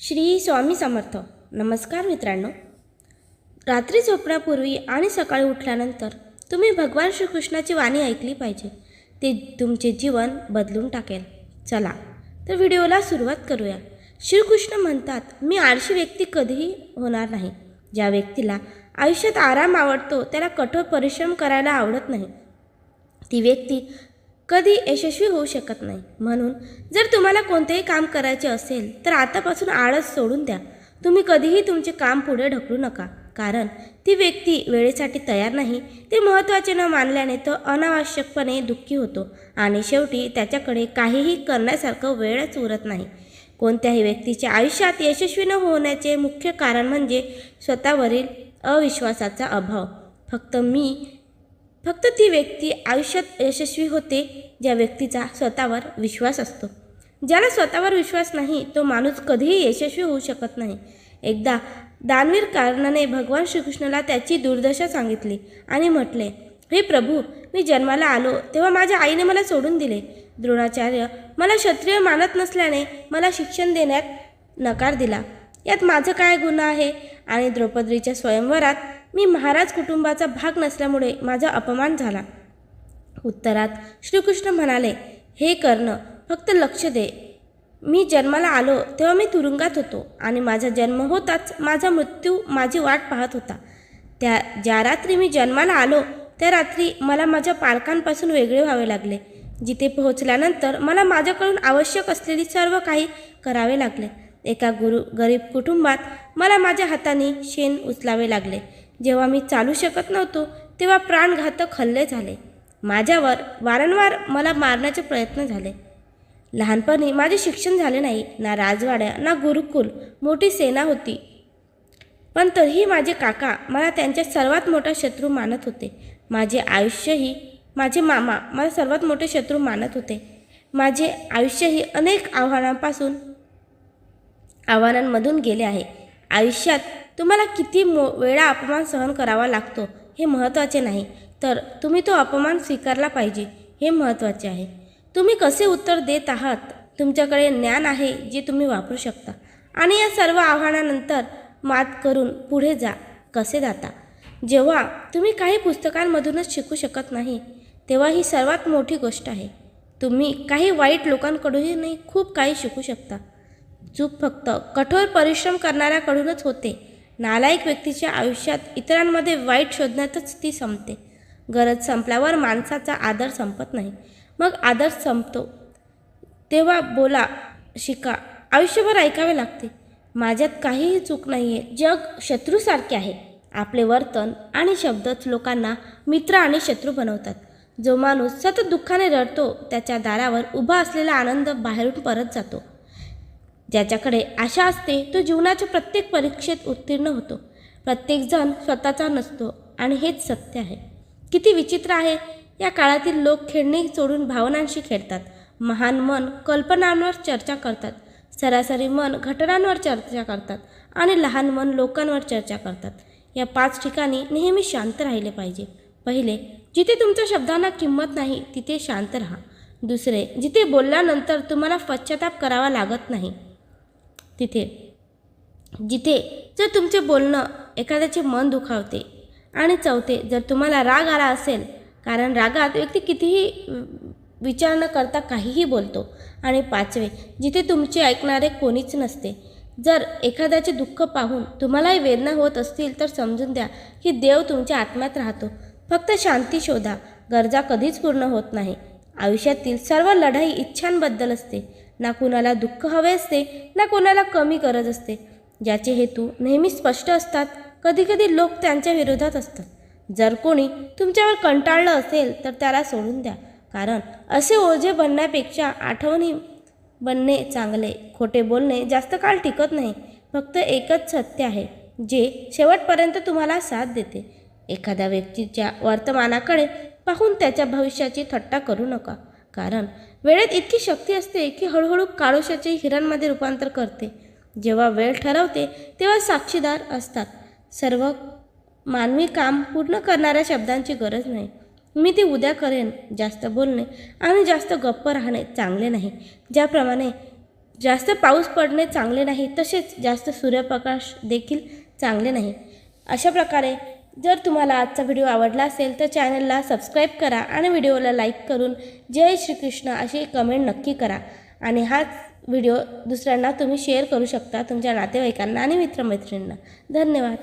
श्री स्वामी समर्थ. नमस्कार मित्रांनो. रात्री झोपण्यापूर्वी आणि सकाळी उठल्यानंतर तुम्ही भगवान श्रीकृष्णाची वाणी ऐकली पाहिजे. ते तुमचे जीवन बदलून टाकेल. चला तर व्हिडिओला सुरुवात करूया. श्रीकृष्ण म्हणतात मी आळशी व्यक्ती कधीही होणार नाही. ज्या व्यक्तीला आयुष्यात आराम आवडतो त्याला कठोर परिश्रम करायला आवडत नाही. ती व्यक्ती कधी यशस्वी होऊ शकत नाही. म्हणून जर तुम्हाला कोणतेही काम करायचे असेल तर आतापासून आळस सोडून द्या. तुम्ही कधीही तुमचे काम पुढे ढकलू नका. कारण ती व्यक्ती वेळेसाठी तयार नाही ते महत्त्वाचे न मानल्याने तो अनावश्यकपणे दुःखी होतो आणि शेवटी त्याच्याकडे काहीही करण्यासारखं वेळच उरत नाही. कोणत्याही व्यक्तीच्या आयुष्यात यशस्वी न होण्याचे मुख्य कारण म्हणजे स्वतःवरील अविश्वासाचा अभाव. फक्त मी फक्त ती व्यक्ती आयुष्यात यशस्वी होते ज्या व्यक्तीचा स्वतःवर विश्वास असतो. ज्याला स्वतःवर विश्वास नाही तो माणूस कधीही यशस्वी होऊ शकत नाही. एकदा दानवीर कारणाने भगवान श्रीकृष्णाला त्याची दुर्दशा सांगितली आणि म्हटले हे प्रभू मी जन्माला आलो तेव्हा माझ्या आईने मला सोडून दिले. द्रोणाचार्य मला क्षत्रिय मानत नसल्याने मला शिक्षण देण्यात नकार दिला. यात माझं काय गुन्हा आहे? आणि द्रौपदीच्या स्वयंवरात मी महाराज कुटुंबाचा भाग नसल्यामुळे माझा अपमान झाला. उत्तरात श्रीकृष्ण म्हणाले हे कर्ण फक्त लक्ष दे. मी जन्माला आलो तेव्हा मी तुरुंगात होतो आणि माझा जन्म होताच माझा मृत्यू माझी वाट पाहत होता. त्या ज्या रात्री मी जन्माला आलो त्या रात्री मला माझ्या पालकांपासून वेगळे व्हावे लागले. जिथे पोहोचल्यानंतर मला माझ्याकडून आवश्यक असलेली सर्व काही करावे लागले. एका गुरु गरीब कुटुंबात मला माझ्या हाताने शेण उचलावे लागले. जेव्हा मी चालू शकत नव्हतो तेव्हा प्राणघातक हल्ले झाले. माझ्यावर वारंवार मला मारण्याचे प्रयत्न झाले. लहानपणी माझे शिक्षण झाले नाही ना राजवाड्या ना गुरुकुल मोठी सेना होती. पण तरीही माझे काका मला त्यांच्या सर्वात मोठा शत्रू मानत होते. माझे आयुष्यही माझे मामा मला सर्वात मोठे शत्रू मानत होते. माझे आयुष्यही अनेक आव्हानांपासून आव्हानांमधून गेले आहे. आयुष्यात तुम्हाला किती मो वेळा अपमान सहन करावा लागतो हे महत्त्वाचे नाही. तर तुम्ही तो अपमान स्वीकारला पाहिजे हे महत्त्वाचे आहे. तुम्ही कसे उत्तर देत आहात? तुमच्याकडे ज्ञान आहे जे तुम्ही वापरू शकता. आणि या सर्व आव्हानानंतर मात करून पुढे जा. कसे जाता? जेव्हा तुम्ही काही पुस्तकांमधूनच शिकू शकत नाही तेव्हा ही सर्वात मोठी गोष्ट आहे. तुम्ही काही वाईट लोकांकडूनही खूप काही शिकू शकता. चूक फक्त कठोर परिश्रम करणाऱ्याकडूनच होते. नालायक व्यक्तीच्या आयुष्यात इतरांमध्ये वाईट शोधण्यातच ती संपते. गरज संपल्यावर माणसाचा आदर संपत नाही. मग आदर संपतो. तेव्हा बोला शिका आयुष्यभर ऐकावे लागते. माझ्यात काहीही चूक नाही आहे जग शत्रूसारखे आहे. आपले वर्तन आणि शब्दच लोकांना मित्र आणि शत्रू बनवतात. जो माणूस सतत दुःखाने रडतो त्याच्या दारावर उभा असलेला आनंद बाहेरून परत जातो. ज्याच्याकडे आशा असते तो जीवनाच्या प्रत्येक परीक्षेत उत्तीर्ण होतो. प्रत्येकजण स्वतःचा नसतो आणि हेच सत्य आहे. किती विचित्र आहे या काळातील लोक खेळणी सोडून भावनांशी खेळतात महान मन कल्पनांवर चर्चा करतात सरासरी मन घटनांवर चर्चा करतात आणि लहान मन लोकांवर चर्चा करतात. या पाच ठिकाणी नेहमी शांत राहिले पाहिजे. पहिले जिथे तुमच्या शब्दांना किंमत नाही तिथे शांत राहा. दुसरे जिथे बोलल्यानंतर तुम्हाला पश्चाताप करावा लागत नाही तिथे. जिथे जर तुमचे बोलणं एखाद्याचे मन दुखावते आणि चौथे जर तुम्हाला राग आला असेल कारण रागात व्यक्ती कितीही विचार न करता काहीही बोलतो. आणि पाचवे जिथे तुमचे ऐकणारे कोणीच नसते. जर एखाद्याचे दुःख पाहून तुम्हालाही वेदना होत असतील तर समजून द्या की देव तुमच्या आत्म्यात राहतो. फक्त शांती शोधा. गरजा कधीच पूर्ण होत नाही. आयुष्यातील सर्व लढाई इच्छांबद्दल असते. ना कुणाला दुःख हवे असते ना कोणाला कमी करत असते. ज्याचे हेतू नेहमी स्पष्ट असतात. कधीकधी लोक त्यांच्या विरोधात असतात. जर कोणी तुमच्यावर कंटाळलं असेल तर त्याला सोडून द्या. कारण असे ओझे बनण्यापेक्षा आठवणी बनणे चांगले खोटे बोलणे जास्त काळ टिकत नाही. फक्त एकच सत्य आहे जे शेवटपर्यंत तुम्हाला साथ देते. एखाद्या व्यक्तीच्या वर्तमानाकडे पाहून त्याच्या भविष्याची थट्टा करू नका. कारण वेळेत इतकी शक्ती असते की हळूहळू काळोशाचे हिरांमध्ये रूपांतर करते. जेव्हा वेळ ठरवते तेव्हा साक्षीदार असतात. सर्व मानवी काम पूर्ण करणाऱ्या शब्दांची गरज नाही. मी ते उद्या करेन जास्त बोलणे आणि जास्त गप्प राहणे चांगले नाही. ज्याप्रमाणे जास्त पाऊस पडणे चांगले नाही तसेच जास्त सूर्यप्रकाश देखील चांगले नाही. अशा प्रकारे जर तुम्हाला आजचा व्हिडिओ आवडला असेल तर चॅनलला सबस्क्राईब करा आणि व्हिडिओला लाईक करून जय श्रीकृष्ण अशी कमेंट नक्की करा. आणि हाच व्हिडिओ दुसऱ्यांना तुम्ही शेअर करू शकता तुमच्या नातेवाईकांना आणि मित्रमैत्रिणींना. धन्यवाद.